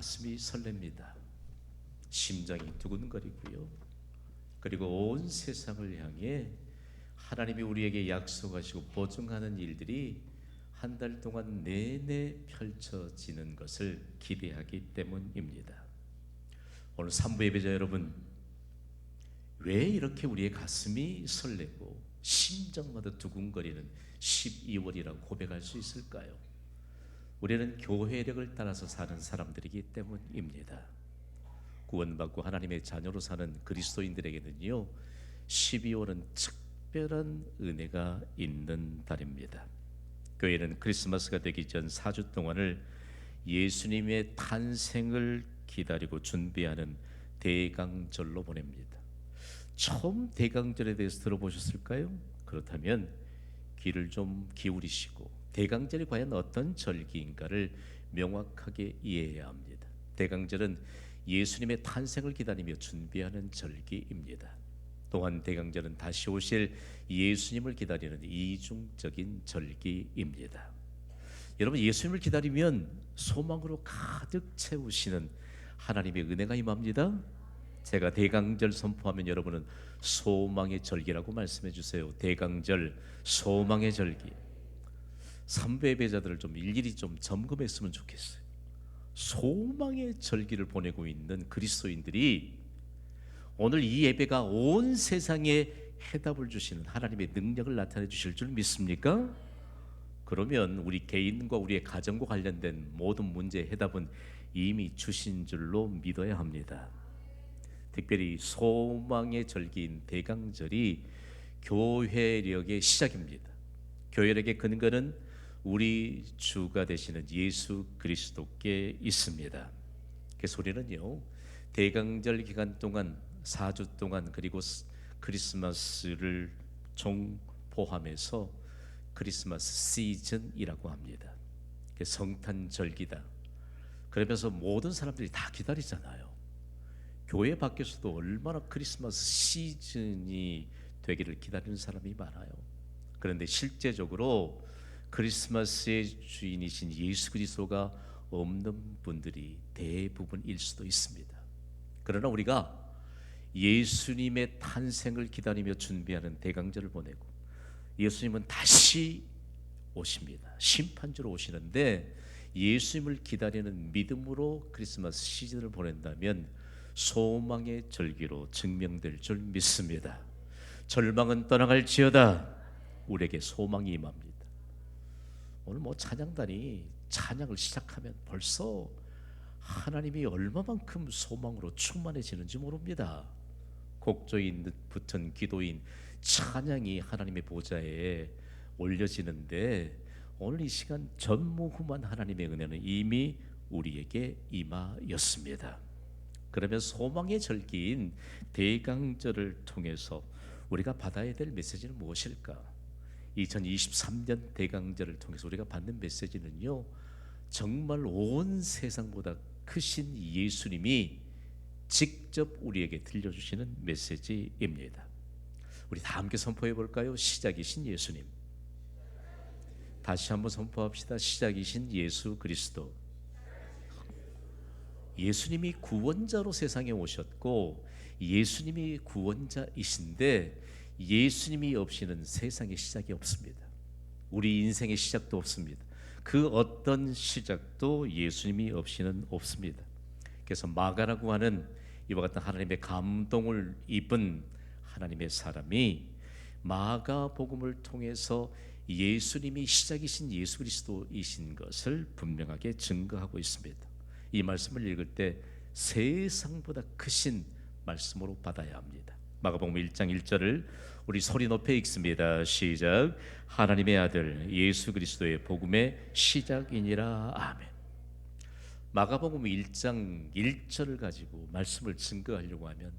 가슴이 설렙니다. 심장이 두근거리고요. 그리고 온 세상을 향해 하나님이 우리에게 약속하시고 보증하는 일들이 한 달 동안 내내 펼쳐지는 것을 기대하기 때문입니다. 오늘 삼부 예배자 여러분 왜 이렇게 우리의 가슴이 설레고 심장마다 두근거리는 12월이라고 고백할 수 있을까요? 우리는 교회력을 따라서 사는 사람들이기 때문입니다. 구원받고 하나님의 자녀로 사는 그리스도인들에게는요, 12월은 특별한 은혜가 있는 달입니다. 교회는 크리스마스가 되기 전 4주 동안을 예수님의 탄생을 기다리고 준비하는 대강절로 보냅니다. 처음 대강절에 대해서 들어보셨을까요? 그렇다면 귀를 좀 기울이시고 대강절이 과연 어떤 절기인가를 명확하게 이해해야 합니다. 대강절은 예수님의 탄생을 기다리며 준비하는 절기입니다. 또한 대강절은 다시 오실 예수님을 기다리는 이중적인 절기입니다. 여러분 예수님을 기다리면 소망으로 가득 채우시는 하나님의 은혜가 임합니다. 제가 대강절 선포하면 여러분은 소망의 절기라고 말씀해 주세요. 대강절 소망의 절기. 삼배 배자들을 좀 일일이 좀 점검했으면 좋겠어요. 소망의 절기를 보내고 있는 그리스도인들이 오늘 이 예배가 온 세상에 해답을 주시는 하나님의 능력을 나타내 주실 줄 믿습니까? 그러면 우리 개인과 우리의 가정과 관련된 모든 문제의 해답은 이미 주신 줄로 믿어야 합니다. 특별히 소망의 절기인 대강절이 교회력의 시작입니다. 교회력의 근거는 우리 주가 되시는 예수 그리스도께 있습니다. 그래서 우리는요 대강절 기간 동안 4주 동안 그리고 크리스마스를 종 포함해서 크리스마스 시즌이라고 합니다. 성탄절기다. 그러면서 모든 사람들이 다 기다리잖아요. 교회 밖에서도 얼마나 크리스마스 시즌이 되기를 기다리는 사람이 많아요. 그런데 실제적으로 크리스마스의 주인이신 예수 그리스도가 없는 분들이 대부분일 수도 있습니다. 그러나 우리가 예수님의 탄생을 기다리며 준비하는 대강절을 보내고 예수님은 다시 오십니다. 심판주로 오시는데 예수님을 기다리는 믿음으로 크리스마스 시즌을 보낸다면 소망의 절기로 증명될 줄 믿습니다. 절망은 떠나갈지어다 우리에게 소망이 임합니다. 오늘 뭐 찬양단이 찬양을 시작하면 벌써 하나님이 얼마만큼 소망으로 충만해지는지 모릅니다. 곡조인 듯 붙은 기도인 찬양이 하나님의 보좌에 올려지는데 오늘 이 시간 전무후무한 하나님의 은혜는 이미 우리에게 임하였습니다. 그러면 소망의 절기인 대강절을 통해서 우리가 받아야 될 메시지는 무엇일까? 2023년 대강절을 통해서 우리가 받는 메시지는요. 정말 온 세상보다 크신 예수님이 직접 우리에게 들려주시는 메시지입니다. 우리 다 함께 선포해 볼까요? 시작이신 예수님. 다시 한번 선포합시다. 시작이신 예수 그리스도. 예수님이 구원자로 세상에 오셨고 예수님이 구원자이신데 예수님이 없이는 세상의 시작이 없습니다. 우리 인생의 시작도 없습니다. 그 어떤 시작도 예수님이 없이는 없습니다. 그래서 마가라고 하는 이와 같은 하나님의 감동을 입은 하나님의 사람이 마가 복음을 통해서 예수님이 시작이신 예수 그리스도이신 것을 분명하게 증거하고 있습니다. 이 말씀을 읽을 때 세상보다 크신 말씀으로 받아야 합니다. 마가복음 1장 1절을 우리 소리 높여 읽습니다. 시작. 하나님의 아들 예수 그리스도의 복음의 시작이니라. 아멘. 마가복음 1장 1절을 가지고 말씀을 증거하려고 하면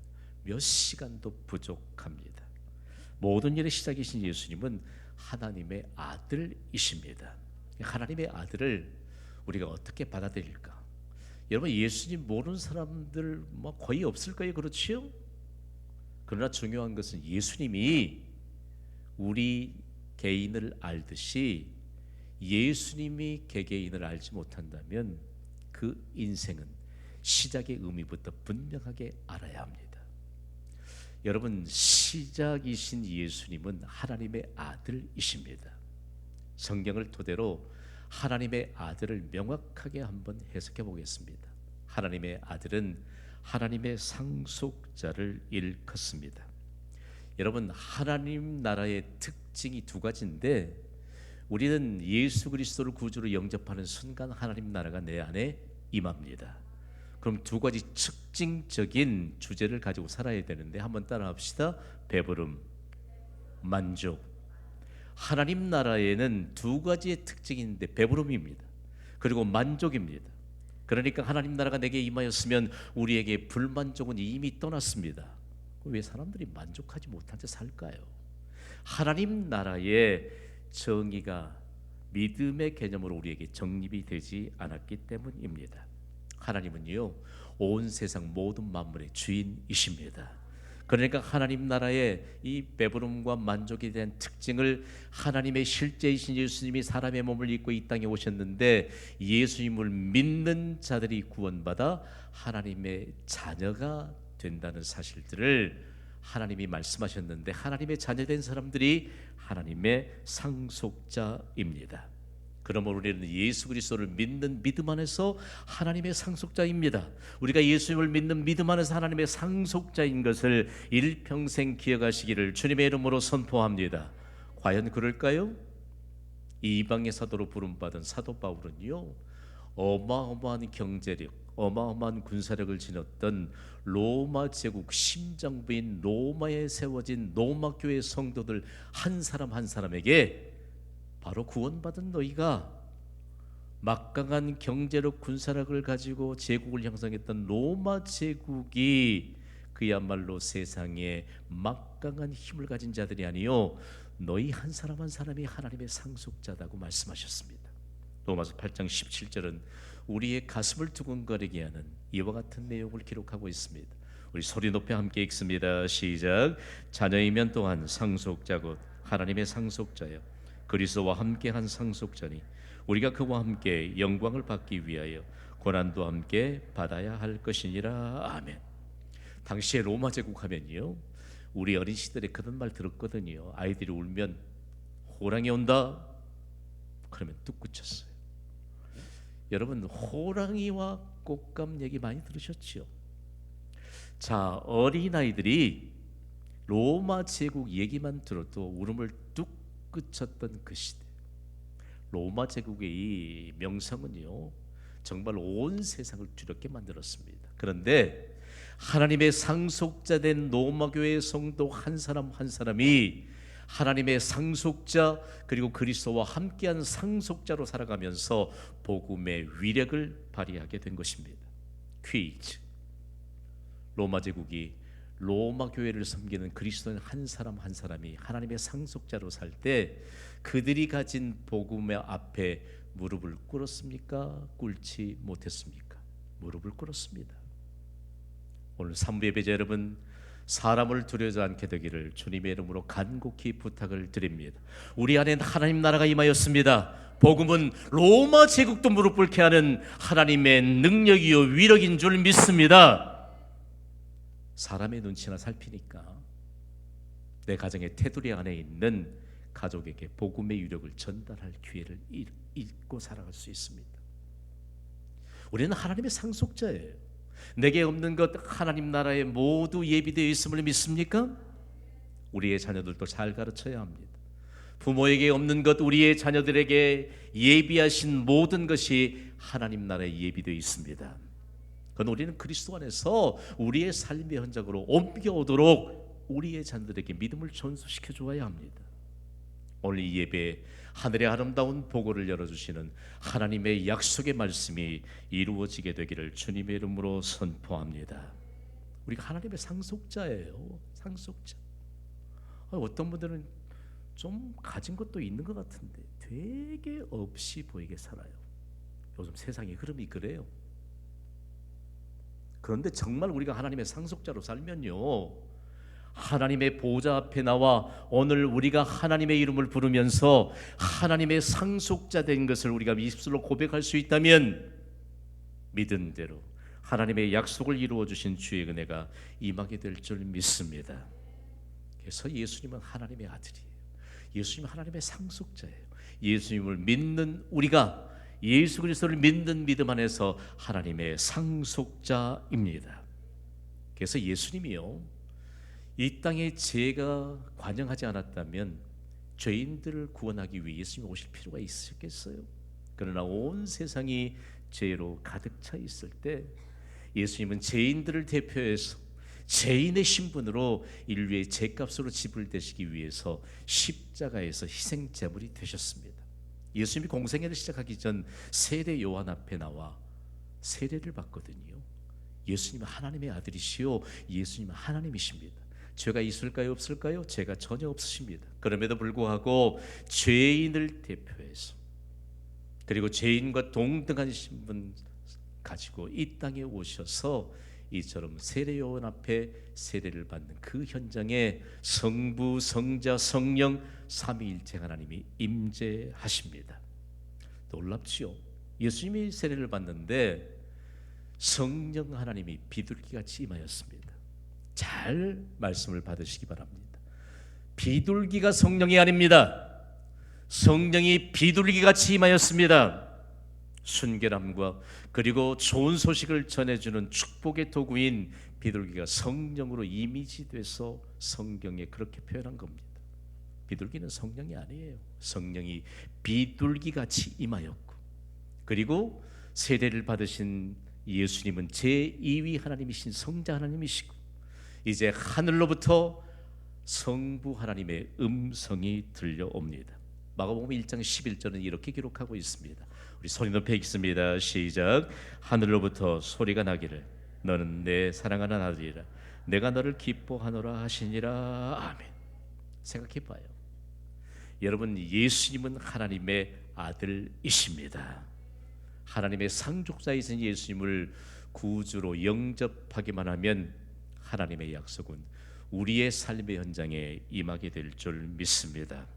몇 시간도 부족합니다. 모든 일의 시작이신 예수님은 하나님의 아들이십니다. 하나님의 아들을 우리가 어떻게 받아들일까? 여러분 예수님 모르는 사람들 뭐 거의 없을 거예요. 그렇지요? 그러나 중요한 것은 예수님이 우리 개인을 알듯이 예수님이 개개인을 알지 못한다면 그 인생은 시작의 의미부터 분명하게 알아야 합니다. 여러분 시작이신 예수님은 하나님의 아들이십니다. 성경을 토대로 하나님의 아들을 명확하게 한번 해석해 보겠습니다. 하나님의 아들은 하나님의 상속자를 일컫습니다. 여러분 하나님 나라의 특징이 두 가지인데 우리는 예수 그리스도를 구주로 영접하는 순간 하나님 나라가 내 안에 임합니다. 그럼 두 가지 특징적인 주제를 가지고 살아야 되는데 한번 따라합시다. 배부름, 만족. 하나님 나라에는 두 가지의 특징이 있는데 배부름입니다. 그리고 만족입니다. 그러니까 하나님 나라가 내게 임하였으면 우리에게 불만족은 이미 떠났습니다. 왜 사람들이 만족하지 못한 채 살까요? 하나님 나라의 정의가 믿음의 개념으로 우리에게 정립이 되지 않았기 때문입니다. 하나님은요 온 세상 모든 만물의 주인이십니다. 그러니까 하나님 나라의 이 배부름과 만족에 대한 특징을 하나님의 실제이신 예수님이 사람의 몸을 입고 이 땅에 오셨는데 예수님을 믿는 자들이 구원받아 하나님의 자녀가 된다는 사실들을 하나님이 말씀하셨는데 하나님의 자녀된 사람들이 하나님의 상속자입니다. 그러므로 우리는 예수 그리스도를 믿는 믿음 안에서 하나님의 상속자입니다. 우리가 예수님을 믿는 믿음 안에서 하나님의 상속자인 것을 일평생 기억하시기를 주님의 이름으로 선포합니다. 과연 그럴까요? 이 이방의 사도로 부름받은 사도 바울은요 어마어마한 경제력, 어마어마한 군사력을 지녔던 로마 제국 심장부인 로마에 세워진 로마 교회 성도들 한 사람 한 사람에게 바로 구원받은 너희가 막강한 경제력 군사력을 가지고 제국을 형성했던 로마 제국이 그야말로 세상에 막강한 힘을 가진 자들이 아니요 너희 한 사람 한 사람이 하나님의 상속자다고 말씀하셨습니다. 로마서 8장 17절은 우리의 가슴을 두근거리게 하는 이와 같은 내용을 기록하고 있습니다. 우리 소리 높여 함께 읽습니다. 시작. 자녀이면 또한 상속자 곧 하나님의 상속자여 그리스도와 함께한 상속자니 우리가 그와 함께 영광을 받기 위하여 고난도 함께 받아야 할 것이니라. 아멘. 당시에 로마 제국 하면요. 우리 어린 시절에 그런 말 들었거든요. 아이들이 울면 호랑이 온다. 그러면 뚝 그쳤어요. 여러분 호랑이와 꽃감 얘기 많이 들으셨죠? 자 어린 아이들이 로마 제국 얘기만 들어도 울음을 뚝 그쳤던 그 시대. 로마 제국의 이 명성은요 정말 온 세상을 두렵게 만들었습니다. 그런데 하나님의 상속자 된 로마 교회 성도 한 사람 한 사람이 하나님의 상속자 그리고 그리스도와 함께한 상속자로 살아가면서 복음의 위력을 발휘하게 된 것입니다. 퀴즈. 로마 제국이 로마 교회를 섬기는 그리스도인 한 사람 한 사람이 하나님의 상속자로 살 때 그들이 가진 복음의 앞에 무릎을 꿇었습니까? 꿇지 못했습니까? 무릎을 꿇었습니다. 오늘 삼부 예배자 여러분 사람을 두려워하지 않게 되기를 주님의 이름으로 간곡히 부탁을 드립니다. 우리 안엔 하나님 나라가 임하였습니다. 복음은 로마 제국도 무릎 꿇게 하는 하나님의 능력이요 위력인 줄 믿습니다. 사람의 눈치나 살피니까 내 가정의 테두리 안에 있는 가족에게 복음의 위력을 전달할 기회를 잃고 살아갈 수 있습니다. 우리는 하나님의 상속자예요. 내게 없는 것 하나님 나라에 모두 예비되어 있음을 믿습니까? 우리의 자녀들도 잘 가르쳐야 합니다. 부모에게 없는 것 우리의 자녀들에게 예비하신 모든 것이 하나님 나라에 예비되어 있습니다. 우리는 그리스도 안에서 우리의 삶의 현장으로 옮겨오도록 우리의 자녀들에게 믿음을 전수시켜 주어야 합니다. 오늘 이 예배 하늘의 아름다운 보고를 열어주시는 하나님의 약속의 말씀이 이루어지게 되기를 주님의 이름으로 선포합니다. 우리가 하나님의 상속자예요. 상속자. 어떤 분들은 좀 가진 것도 있는 것 같은데 되게 없이 보이게 살아요. 요즘 세상의 흐름이 그래요. 그런데 정말 우리가 하나님의 상속자로 살면요. 하나님의 보좌 앞에 나와 오늘 우리가 하나님의 이름을 부르면서 하나님의 상속자 된 것을 우리가 입술로 고백할 수 있다면 믿은 대로 하나님의 약속을 이루어 주신 주의 은혜가 임하게 될 줄 믿습니다. 그래서 예수님은 하나님의 아들이에요. 예수님은 하나님의 상속자예요. 예수님을 믿는 우리가 예수 그리스도를 믿는 믿음 안에서 하나님의 상속자입니다. 그래서 예수님이요. 이 땅에 죄가 관영하지 않았다면 죄인들을 구원하기 위해 예수님이 오실 필요가 있었겠어요. 그러나 온 세상이 죄로 가득 차 있을 때 예수님은 죄인들을 대표해서 죄인의 신분으로 인류의 죄값으로 지불되시기 위해서 십자가에서 희생 제물이 되셨습니다. 예수님이 공생애를 시작하기 전 세례 요한 앞에 나와 세례를 받거든요. 예수님은 하나님의 아들이시요 예수님은 하나님이십니다. 죄가 있을까요 없을까요? 죄가 전혀 없으십니다. 그럼에도 불구하고 죄인을 대표해서 그리고 죄인과 동등한 신분 가지고 이 땅에 오셔서 이처럼 세례 요한 앞에 세례를 받는 그 현장에 성부, 성자, 성령 삼위일체 하나님이 임재하십니다. 놀랍지요. 예수님이 세례를 받는데 성령 하나님이 비둘기같이 임하였습니다. 잘 말씀을 받으시기 바랍니다. 비둘기가 성령이 아닙니다. 성령이 비둘기같이 임하였습니다. 순결함과 그리고 좋은 소식을 전해주는 축복의 도구인 비둘기가 성령으로 이미지돼서 성경에 그렇게 표현한 겁니다. 비둘기는 성령이 아니에요. 성령이 비둘기 같이 임하였고 그리고 세례를 받으신 예수님은 제2위 하나님이신 성자 하나님이시고 이제 하늘로부터 성부 하나님의 음성이 들려옵니다. 마가복음 1장 11절은 이렇게 기록하고 있습니다. 우리 소리 높여 읽습니다. 시작. 하늘로부터 소리가 나기를 너는 내 사랑하는 아들이라 내가 너를 기뻐하노라 하시니라. 아멘. 생각해 봐요. 여러분 예수님은 하나님의 아들이십니다. 하나님의 상속자이신 예수님을 구주로 영접하기만 하면 하나님의 약속은 우리의 삶의 현장에 임하게 될 줄 믿습니다.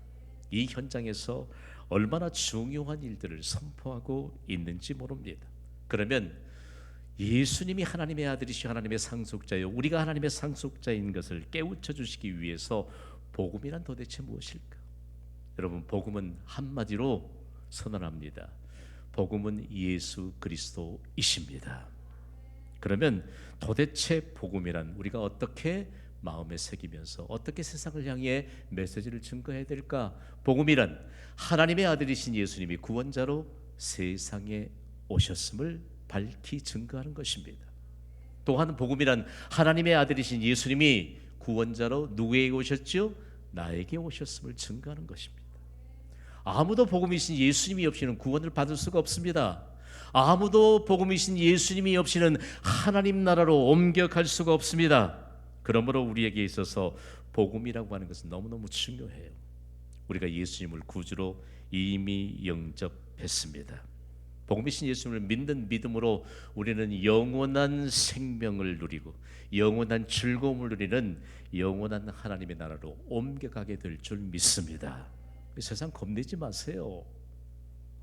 이 현장에서 얼마나 중요한 일들을 선포하고 있는지 모릅니다. 그러면 예수님이 하나님의 아들이시 하나님의 상속자요 우리가 하나님의 상속자인 것을 깨우쳐 주시기 위해서 복음이란 도대체 무엇일까? 여러분 복음은 한마디로 선언합니다. 복음은 예수 그리스도이십니다. 그러면 도대체 복음이란 우리가 어떻게 마음에 새기면서 어떻게 세상을 향해 메시지를 증거해야 될까? 복음이란 하나님의 아들이신 예수님이 구원자로 세상에 오셨음을 밝히 증거하는 것입니다. 또한 복음이란 하나님의 아들이신 예수님이 구원자로 누구에게 오셨죠? 나에게 오셨음을 증거하는 것입니다. 아무도 복음이신 예수님이 없이는 구원을 받을 수가 없습니다. 아무도 복음이신 예수님이 없이는 하나님 나라로 옮겨갈 수가 없습니다. 그러므로 우리에게 있어서 복음이라고 하는 것은 너무너무 중요해요. 우리가 예수님을 구주로 이미 영접했습니다. 복음이신 예수님을 믿는 믿음으로 우리는 영원한 생명을 누리고 영원한 즐거움을 누리는 영원한 하나님의 나라로 옮겨가게 될 줄 믿습니다. 세상 겁내지 마세요.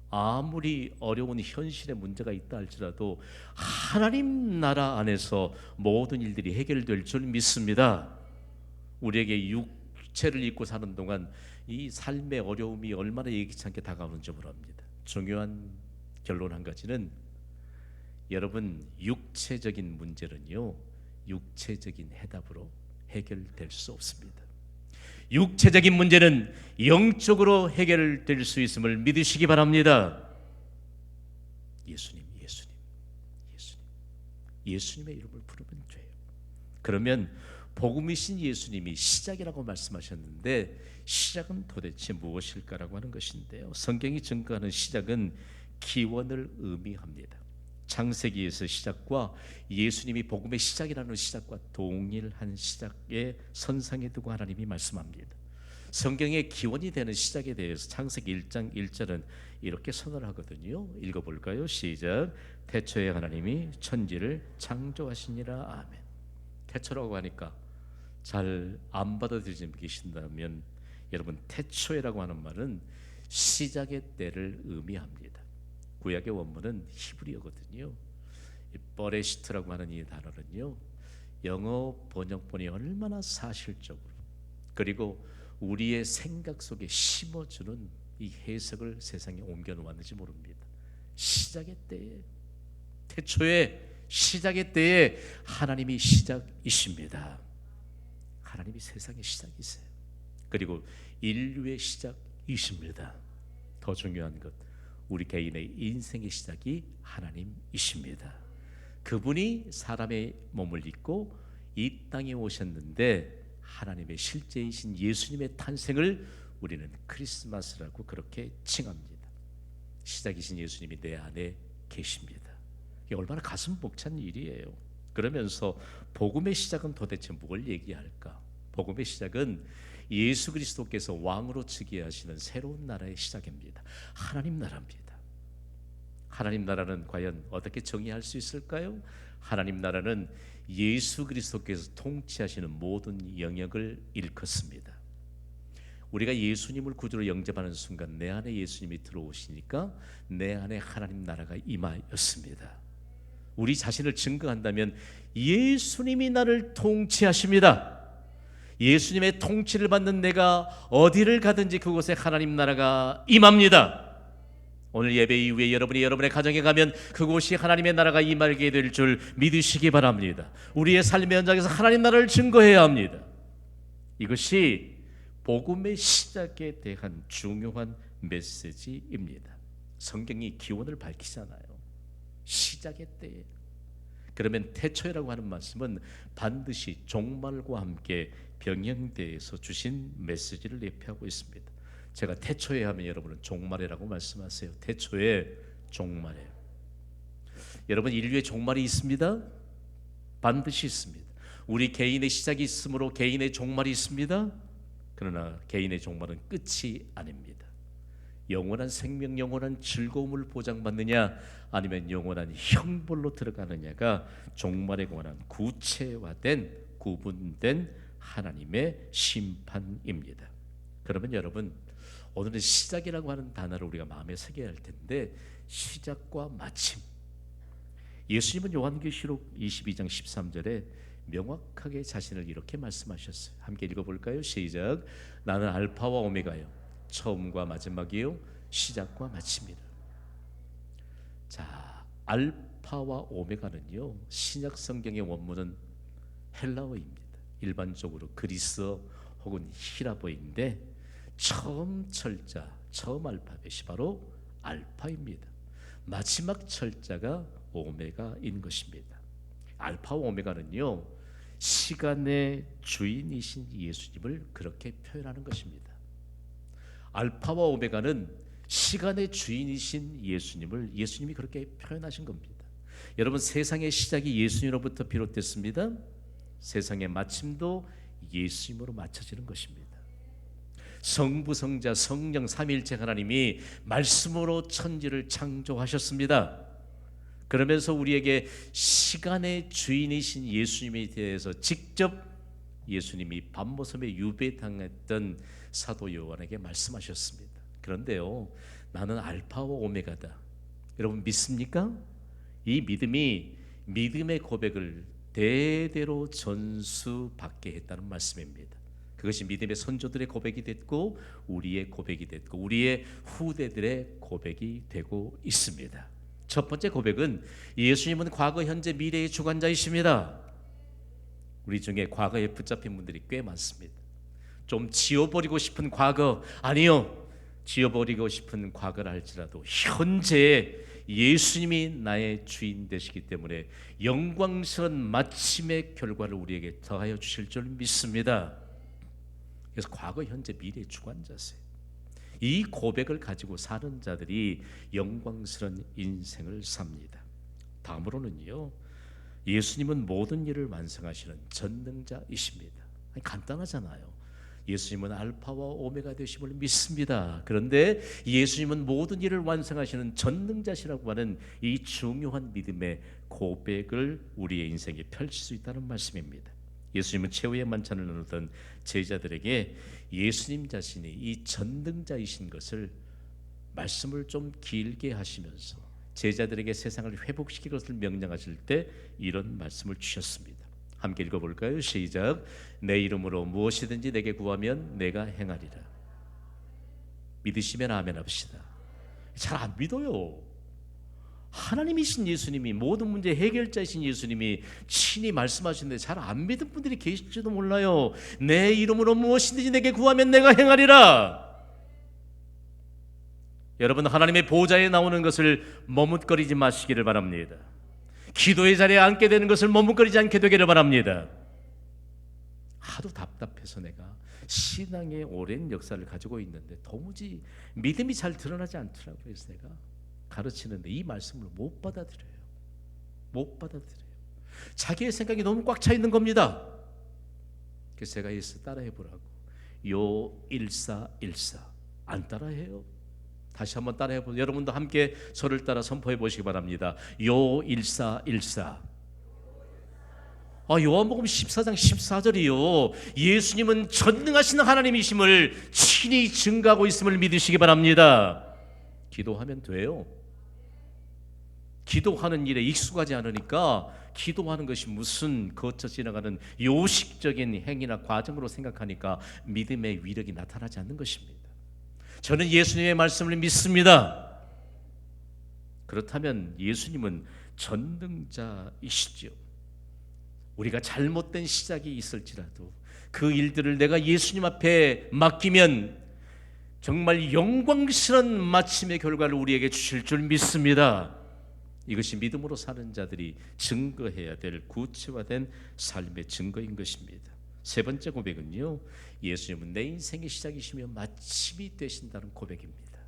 아무리 어려운 현실의 문제가 있다 할지라도 하나님 나라 안에서 모든 일들이 해결될 줄 믿습니다. 우리에게 육체를 입고 사는 동안 이 삶의 어려움이 얼마나 예기치 않게 다가오는지 모릅니다. 중요한 결론 한 가지는 여러분 육체적인 문제는요 육체적인 해답으로 해결될 수 없습니다. 육체적인 문제는 영적으로 해결될 수 있음을 믿으시기 바랍니다. 예수님, 예수님, 예수님, 예수님의 이름을 부르면 돼요. 그러면 복음이신 예수님이 시작이라고 말씀하셨는데 시작은 도대체 무엇일까라고 하는 것인데요. 성경이 증거하는 시작은 기원을 의미합니다. 창세기에서 시작과 예수님이 복음의 시작이라는 시작과 동일한 시작의 선상에 두고 하나님이 말씀합니다. 성경의 기원이 되는 시작에 대해서 창세기 1장 1절은 이렇게 선언 하거든요. 읽어볼까요? 시작. 태초에 하나님이 천지를 창조하시니라. 아멘. 태초라고 하니까 잘 안 받아들이지 계신다면 여러분 태초에라고 하는 말은 시작의 때를 의미합니다. 구약의 원문은 히브리어거든요. 이 버레시트라고 하는 이 단어는요. 영어 번역본이 얼마나 사실적으로 그리고 우리의 생각 속에 심어주는 이 해석을 세상에 옮겨 놓았는지 모릅니다. 시작의 때에 태초에 시작의 때에 하나님이 시작이십니다. 하나님이 세상의 시작이세요. 그리고 인류의 시작이십니다. 더 중요한 것 우리 개인의 인생의 시작이 하나님이십니다. 그분이 사람의 몸을 입고 이 땅에 오셨는데 하나님의 실제이신 예수님의 탄생을 우리는 크리스마스라고 그렇게 칭합니다. 시작이신 예수님이 내 안에 계십니다. 이게 얼마나 가슴 벅찬 일이에요. 그러면서 복음의 시작은 도대체 뭘 얘기할까? 복음의 시작은 예수 그리스도께서 왕으로 즉위 하시는 새로운 나라의 시작입니다. 하나님 나라입니다. 하나님 나라는 과연 어떻게 정의할 수 있을까요? 하나님 나라는 예수 그리스도께서 통치하시는 모든 영역을 일컫습니다. 우리가 예수님을 구주로 영접하는 순간 내 안에 예수님이 들어오시니까 내 안에 하나님 나라가 임하였습니다. 우리 자신을 증거한다면 예수님이 나를 통치하십니다. 예수님의 통치를 받는 내가 어디를 가든지 그곳에 하나님 나라가 임합니다. 오늘 예배 이후에 여러분이 여러분의 가정에 가면 그곳이 하나님의 나라가 임하게 될 줄 믿으시기 바랍니다. 우리의 삶의 현장에서 하나님 나라를 증거해야 합니다. 이것이 복음의 시작에 대한 중요한 메시지입니다. 성경이 기원을 밝히잖아요. 시작의 때에. 그러면 태초라고 하는 말씀은 반드시 종말과 함께 병행돼서 주신 메시지를 예표하고 있습니다. 제가 태초에 하면 여러분은 종말이라고 말씀하세요. 태초에 종말에. 여러분 인류의 종말이 있습니다. 반드시 있습니다. 우리 개인의 시작이 있으므로 개인의 종말이 있습니다. 그러나 개인의 종말은 끝이 아닙니다. 영원한 생명, 영원한 즐거움을 보장받느냐, 아니면 영원한 형벌로 들어가느냐가 종말에 관한 구체화된 구분된 하나님의 심판입니다. 그러면 여러분 오늘은 시작이라고 하는 단어를 우리가 마음에 새겨야 할 텐데 시작과 마침. 예수님은 요한계시록 22장 13절에 명확하게 자신을 이렇게 말씀하셨어요. 함께 읽어 볼까요? 시작. 나는 알파와 오메가요. 처음과 마지막이요. 시작과 마침이라. 자, 알파와 오메가는요. 신약 성경의 원문은 헬라어입니다. 일반적으로 그리스어 혹은 히라보인데 처음 철자, 처음 알파벳이 바로 알파입니다. 마지막 철자가 오메가인 것입니다. 알파와 오메가는요 시간의 주인이신 예수님을 그렇게 표현하는 것입니다. 알파와 오메가는 시간의 주인이신 예수님을 예수님이 그렇게 표현하신 겁니다. 여러분 세상의 시작이 예수님으로부터 비롯됐습니다. 세상의 마침도 예수님으로 맞춰지는 것입니다. 성부 성자 성령 삼일체 하나님이 말씀으로 천지를 창조하셨습니다. 그러면서 우리에게 시간의 주인이신 예수님에 대해서 직접 예수님이 밤모섬에 유배당했던 사도 요한에게 말씀하셨습니다. 그런데요, 나는 알파와 오메가다. 여러분 믿습니까? 이 믿음이 믿음의 고백을 대대로 전수받게 했다는 말씀입니다. 그것이 믿음의 선조들의 고백이 됐고 우리의 고백이 됐고 우리의 후대들의 고백이 되고 있습니다. 첫 번째 고백은 예수님은 과거, 현재, 미래의 주관자이십니다. 우리 중에 과거에 붙잡힌 분들이 꽤 많습니다. 좀 지워버리고 싶은 과거 아니요. 지워버리고 싶은 과거를 할지라도 현재 예수님이 나의 주인 되시기 때문에 영광스러운 마침의 결과를 우리에게 더하여 주실 줄 믿습니다. 그래서 과거, 현재, 미래 주관자세요. 이 고백을 가지고 사는 자들이 영광스러운 인생을 삽니다. 다음으로는요. 예수님은 모든 일을 완성하시는 전능자이십니다. 간단하잖아요. 예수님은 알파와 오메가 되심을 믿습니다. 그런데 예수님은 모든 일을 완성하시는 전능자시라고 하는 이 중요한 믿음의 고백을 우리의 인생에 펼칠 수 있다는 말씀입니다. 예수님은 최후의 만찬을 나누던 제자들에게 예수님 자신이 이 전능자이신 것을 말씀을 좀 길게 하시면서 제자들에게 세상을 회복시킬 것을 명령하실 때 이런 말씀을 주셨습니다. 함께 읽어볼까요? 시작. 내 이름으로 무엇이든지 내게 구하면 내가 행하리라. 믿으시면 아멘 합시다. 잘 안 믿어요. 하나님이신 예수님이 모든 문제 해결자이신 예수님이 친히 말씀하시는데 잘 안 믿은 분들이 계실지도 몰라요. 내 이름으로 무엇이든지 내게 구하면 내가 행하리라. 여러분 하나님의 보좌에 나오는 것을 머뭇거리지 마시기를 바랍니다. 기도의 자리에 앉게 되는 것을 머뭇거리지 않게 되기를 바랍니다. 하도 답답해서 내가 신앙의 오랜 역사를 가지고 있는데 도무지 믿음이 잘 드러나지 않더라고요. 그래서 내가 가르치는데 이 말씀을 못 받아들여요. 못 받아들여요. 자기의 생각이 너무 꽉 차 있는 겁니다. 그래서 제가 예수 따라해 보라고. 요 일사일사 안 따라해요. 다시 한번 따라해 보세요. 여러분도 함께 저를 따라 선포해 보시기 바랍니다. 요 일사일사. 아, 요한복음 14장 14절이요. 예수님은 전능하신 하나님이심을 친히 증가하고 있음을 믿으시기 바랍니다. 기도하면 돼요. 기도하는 일에 익숙하지 않으니까 기도하는 것이 무슨 거쳐 지나가는 요식적인 행위나 과정으로 생각하니까 믿음의 위력이 나타나지 않는 것입니다. 저는 예수님의 말씀을 믿습니다. 그렇다면 예수님은 전능자이시죠. 우리가 잘못된 시작이 있을지라도 그 일들을 내가 예수님 앞에 맡기면 정말 영광스러운 마침의 결과를 우리에게 주실 줄 믿습니다. 이것이 믿음으로 사는 자들이 증거해야 될 구체화된 삶의 증거인 것입니다. 세 번째 고백은요. 예수님은 내 인생의 시작이시며 마침이 되신다는 고백입니다.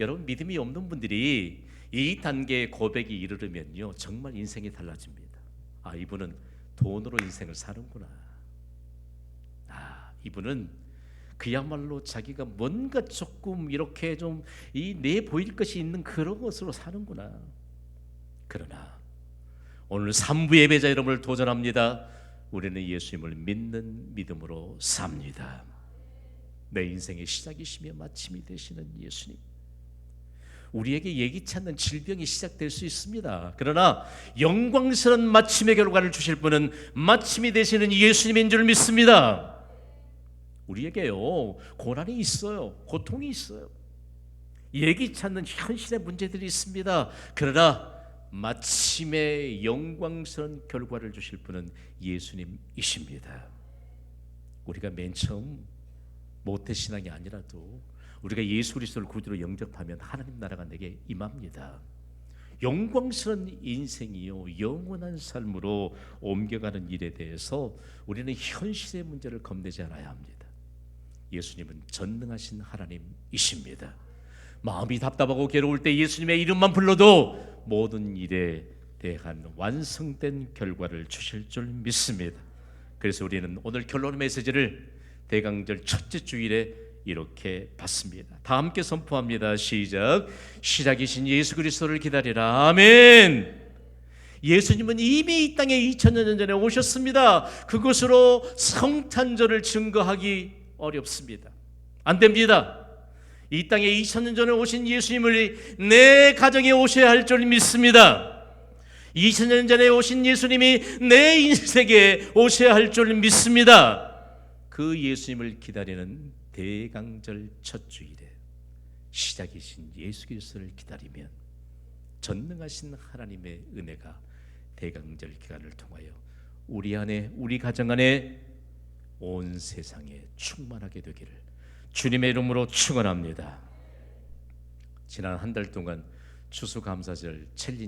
여러분 믿음이 없는 분들이 이 단계의 고백이 이르르면요. 정말 인생이 달라집니다. 아, 이분은 돈으로 인생을 사는구나. 아, 이분은 그야말로 자기가 뭔가 조금 이렇게 좀 이 내 보일 것이 있는 그런 것으로 사는구나. 그러나 오늘 삼부 예배자 여러분을 도전합니다. 우리는 예수님을 믿는 믿음으로 삽니다. 내 인생의 시작이시며 마침이 되시는 예수님. 우리에게 예기치 않는 질병이 시작될 수 있습니다. 그러나 영광스러운 마침의 결과를 주실 분은 마침이 되시는 예수님인 줄 믿습니다. 우리에게요 고난이 있어요, 고통이 있어요, 예기치 않는 현실의 문제들이 있습니다. 그러나 마침의 영광스러운 결과를 주실 분은 예수님이십니다. 우리가 맨 처음 모태 신앙이 아니라도 우리가 예수 그리스도를 구주로 영접하면 하나님 나라가 내게 임합니다. 영광스러운 인생이요 영원한 삶으로 옮겨가는 일에 대해서 우리는 현실의 문제를 겁내지 않아야 합니다. 예수님은 전능하신 하나님이십니다. 마음이 답답하고 괴로울 때 예수님의 이름만 불러도 모든 일에 대한 완성된 결과를 주실 줄 믿습니다. 그래서 우리는 오늘 결론 메시지를 대강절 첫째 주일에 이렇게 받습니다. 다 함께 선포합니다. 시작. 시작이신 예수 그리스도를 기다리라. 아멘. 예수님은 이미 이 땅에 2000년 전에 오셨습니다. 그것으로 성탄절을 증거하기 어렵습니다. 안 됩니다. 이 땅에 2000년 전에 오신 예수님을 내 가정에 오셔야 할 줄 믿습니다. 2000년 전에 오신 예수님이 내 인생에 오셔야 할 줄 믿습니다. 그 예수님을 기다리는 대강절 첫 주일에 시작이신 예수 그리스도를 기다리면 전능하신 하나님의 은혜가 대강절 기간을 통하여 우리 안에 우리 가정 안에 온 세상에 충만하게 되기를 주님의 이름으로 축원합니다. 지난 한 달 동안 추수감사절 챌린지